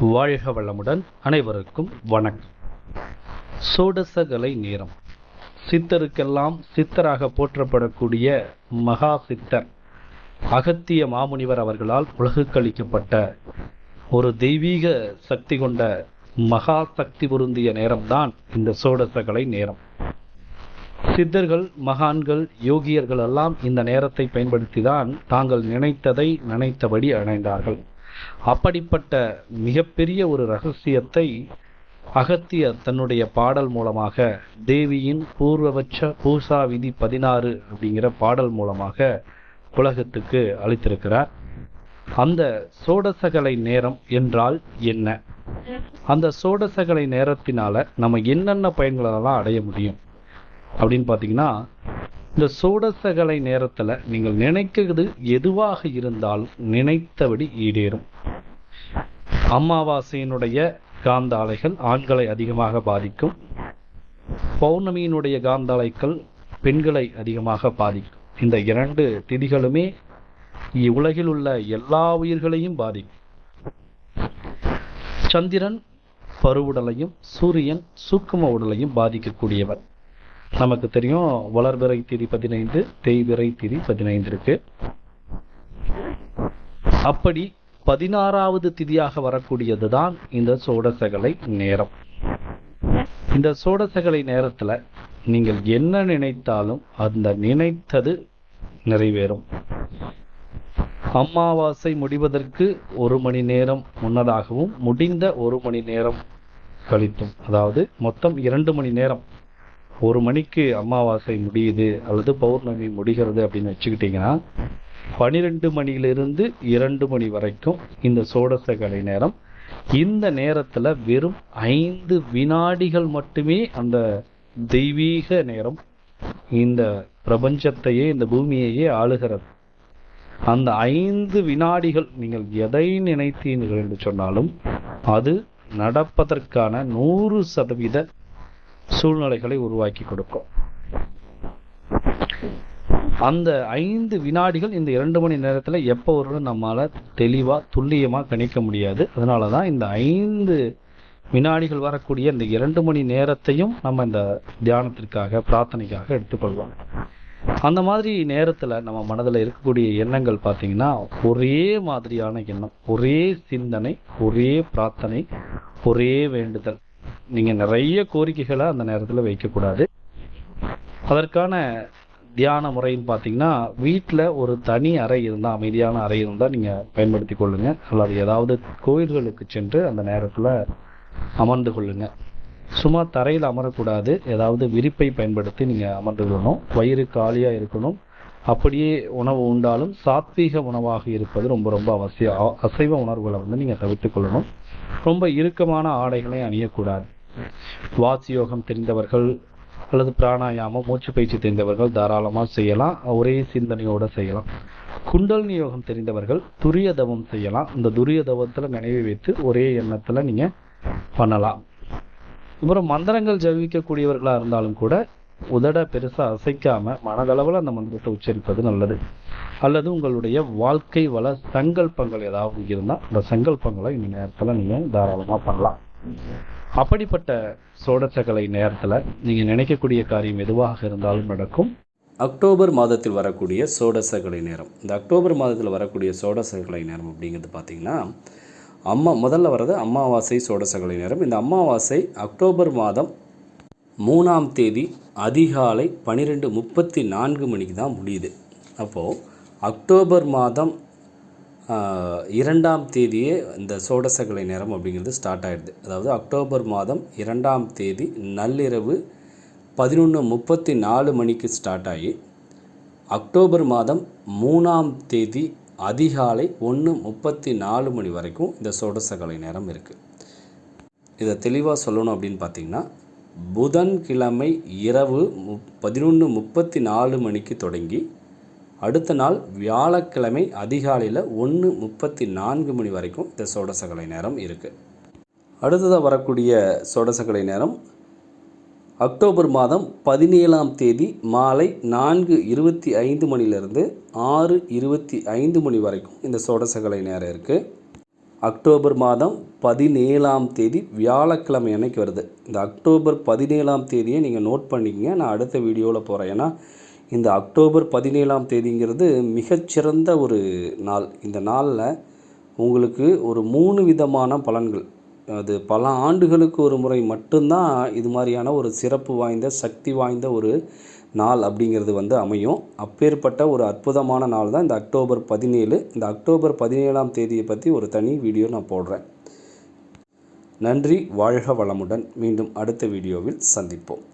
வாழ்க வளமுடன் அனைவருக்கும் வணக்கம். சோடசகலை நேரம். சித்தருக்கெல்லாம் சித்தராக போற்றப்படக்கூடிய மகா சித்தர் அகத்திய மாமுனிவர் அவர்களால் உலகுக்களிக்கப்பட்ட ஒரு தெய்வீக சக்தி கொண்ட மகா சக்தி பொருந்திய நேரம்தான் இந்த சோடசகலை நேரம். சித்தர்கள் மகான்கள் யோகியர்கள் எல்லாம் இந்த நேரத்தை பயன்படுத்தி தான் தாங்கள் நினைத்ததை நினைத்தபடி அடைந்தார்கள். அப்படிப்பட்ட மிகப்பெரிய ஒரு ரகசியத்தை அகத்தியர் தன்னுடைய பாடல் மூலமாக தேவியின் பூர்வபட்ச பூசா விதி பதினாறு அப்படிங்கிற பாடல் மூலமாக உலகத்துக்கு அளித்திருக்கிறார். அந்த சோடசகலை நேரம் என்றால் என்ன? அந்த சோடசகலை நேரத்தினால நம்ம என்னென்ன பயன்களெல்லாம் அடைய முடியும்? அப்படின்னு பார்த்தீங்கன்னா இந்த சூடசகலை நேரத்தில் நீங்கள் நினைக்கிறது எதுவாக இருந்தாலும் நினைத்தபடி ஈடேறும். அமாவாசையினுடைய காந்த அலைகள் ஆண்களை அதிகமாக பாதிக்கும். பௌர்ணமியினுடைய காந்த அலைகள் பெண்களை அதிகமாக பாதிக்கும். இந்த இரண்டு திதிகளுமே உலகில் உள்ள எல்லா உயிர்களையும் பாதிக்கும். சந்திரன் பருவுடலையும் சூரியன் சூக்கும உடலையும் பாதிக்கக்கூடியவர் நமக்கு தெரியும் வளர்பிறை திதி பதினைந்து தேய்பிறை திதி பதினைந்து இருக்கு. அப்படி பதினாறாவது திதியாக வரக்கூடியது தான் இந்த சோடசகலை நேரம். இந்த சோடசகலை நேரத்துல நீங்கள் என்ன நினைத்தாலும் அந்த நினைத்தது நிறைவேறும். அமாவாசை முடிவதற்கு ஒரு மணி நேரம் முன்னதாகவும் முடிந்த ஒரு மணி நேரம் கழித்தும். அதாவது மொத்தம் இரண்டு மணி நேரம். ஒரு மணிக்கு அமாவாசை முடியுது அல்லது பௌர்ணமி முடிகிறது அப்படின்னு வச்சுக்கிட்டிங்கன்னா பனிரெண்டு மணியிலிருந்து இரண்டு மணி வரைக்கும் இந்த சோடசகலை நேரம். இந்த நேரத்தில் வெறும் ஐந்து வினாடிகள் மட்டுமே அந்த தெய்வீக நேரம் இந்த பிரபஞ்சத்தையே இந்த பூமியையே ஆளுகிறது. அந்த ஐந்து வினாடிகள் நீங்கள் எதை நினைத்தீர்கள் என்று சொன்னாலும் அது நடப்பதற்கான நூறு சதவீத சூழ்நிலைகளை உருவாக்கி கொடுக்கும். அந்த ஐந்து வினாடிகள் இந்த இரண்டு மணி நேரத்தில் எப்போ வரும்னு நம்மளால் தெளிவாக துல்லியமாக கணிக்க முடியாது. அதனால தான் இந்த ஐந்து வினாடிகள் வரக்கூடிய இந்த இரண்டு மணி நேரத்தையும் நம்ம இந்த தியானத்திற்காக பிரார்த்தனைக்காக எடுத்துக்கொள்வோம். அந்த மாதிரி நேரத்தில் நம்ம மனதில் இருக்கக்கூடிய எண்ணங்கள் பார்த்தீங்கன்னா ஒரே மாதிரியான எண்ணம் ஒரே சிந்தனை ஒரே பிரார்த்தனை ஒரே வேண்டுதல். நீங்கள் நிறைய கோரிக்கைகளை அந்த நேரத்தில் வைக்கக்கூடாது. அதற்கான தியான முறைன்னு பார்த்தீங்கன்னா வீட்டில் ஒரு தனி அறை இருந்தால் அமைதியான அறை இருந்தால் நீங்கள் பயன்படுத்தி கொள்ளுங்கள் அல்லது ஏதாவது கோயில்களுக்கு சென்று அந்த நேரத்தில் அமர்ந்து கொள்ளுங்கள் சும்மா தரையில் அமரக்கூடாது. ஏதாவது விரிப்பை பயன்படுத்தி நீங்கள் அமர்ந்து கொள்ளணும். வயிறு காலியாக இருக்கணும். அப்படியே உணவு உண்டாலும் சாத்வீக உணவாக இருப்பது ரொம்ப ரொம்ப அவசியம். அசைவ உணர்வுகளை வந்து நீங்கள் தவிர்த்து கொள்ளணும். ரொம்ப இறுக்கமான ஆடைகளை அணியக்கூடாது. வாசி யோகம் தெரிந்தவர்கள் அல்லது பிராணாயாமம் மூச்சு பயிற்சி தெரிந்தவர்கள் தாராளமாக செய்யலாம். ஒரே சிந்தனையோடு செய்யலாம். குண்டலினி யோகம் தெரிந்தவர்கள் துரிய தவம் செய்யலாம். இந்த துரிய தவத்தில் நினைவு வைத்து ஒரே எண்ணத்தில் நீங்கள் பண்ணலாம். அப்புறம் மந்திரங்கள் ஜபிக்கக்கூடியவர்களாக இருந்தாலும் கூட உதட பெருசாக அசைக்காமல் மனதளவில் அந்த மந்திரத்தை உச்சரிப்பது நல்லது. அல்லது உங்களுடைய வாழ்க்கை வள சங்கல்பங்கள் ஏதாவது இருந்தால் அந்த சங்கல்பங்களை இந்த நேரத்தில் நீங்கள் தாராளமாக பண்ணலாம். அப்படிப்பட்ட சோடசகலை நேரத்தில் நீங்கள் நினைக்கக்கூடிய காரியம் எதுவாக இருந்தாலும் நடக்கும். அக்டோபர் மாதத்தில் வரக்கூடிய சோடசகலை நேரம். இந்த அக்டோபர் மாதத்தில் வரக்கூடிய சோடசகலை நேரம் அப்படிங்கிறது பார்த்திங்கன்னா அம்மா முதல்ல வர்றது அமாவாசை சோடசகலை நேரம். இந்த அமாவாசை அக்டோபர் மாதம் மூணாம் தேதி அதிகாலை பன்னிரெண்டு முப்பத்தி நான்கு மணிக்கு தான் முடியுது. அப்போது அக்டோபர் மாதம் இரண்டாம் தேதியே இந்த சோடசகலை நேரம் அப்படிங்கிறது ஸ்டார்ட் ஆயிடுது. அதாவது அக்டோபர் மாதம் இரண்டாம் தேதி நள்ளிரவு பதினொன்று முப்பத்தி நாலு மணிக்கு ஸ்டார்ட் ஆகி அக்டோபர் மாதம் மூணாம் தேதி அதிகாலை ஒன்று முப்பத்தி நாலு மணி வரைக்கும் இந்த சோடசகலை நேரம் இருக்குது இதை தெளிவாக சொல்லணும் அப்படின்னு பார்த்தீங்கன்னா புதன்கிழமை இரவு மு பதினொன்று முப்பத்தி நாலு மணிக்கு தொடங்கி அடுத்த நாள் வியாழக்கிழமை அதிகாலையில் ஒன்று முப்பத்தி நான்கு மணி வரைக்கும் இந்த சோடசகலை நேரம் இருக்குது அடுத்ததாக வரக்கூடிய சோடசகலை நேரம் அக்டோபர் மாதம் பதினேழாம் தேதி மாலை நான்கு இருபத்தி ஐந்து மணிலிருந்து ஆறு இருபத்தி ஐந்து மணி வரைக்கும் இந்த சோடசகலை நேரம் இருக்குது அக்டோபர் மாதம் பதினேழாம் தேதி வியாழக்கிழமை அன்னைக்கு வருது. இந்த அக்டோபர் பதினேழாம் தேதியை நீங்கள் நோட் பண்ணிக்கங்க. நான் அடுத்த வீடியோவில் போகிறேன் ஏன்னா இந்த அக்டோபர் பதினேழாம் தேதிங்கிறது மிகச்சிறந்த ஒரு நாள். இந்த நாளில் உங்களுக்கு ஒரு மூணு விதமான பலன்கள். அது பல ஆண்டுகளுக்கு ஒரு முறை மட்டும்தான் இது மாதிரியான ஒரு சிறப்பு வாய்ந்த சக்தி வாய்ந்த ஒரு நாள் அப்படிங்கிறது வந்து அமையும். அப்பேற்பட்ட ஒரு அற்புதமான நாள் தான் இந்த அக்டோபர் பதினேழு. இந்த அக்டோபர் பதினேழாம் தேதியை பற்றி ஒரு தனி வீடியோ நான் போடுறேன். நன்றி வாழ்க வளமுடன். மீண்டும் அடுத்த வீடியோவில் சந்திப்போம்.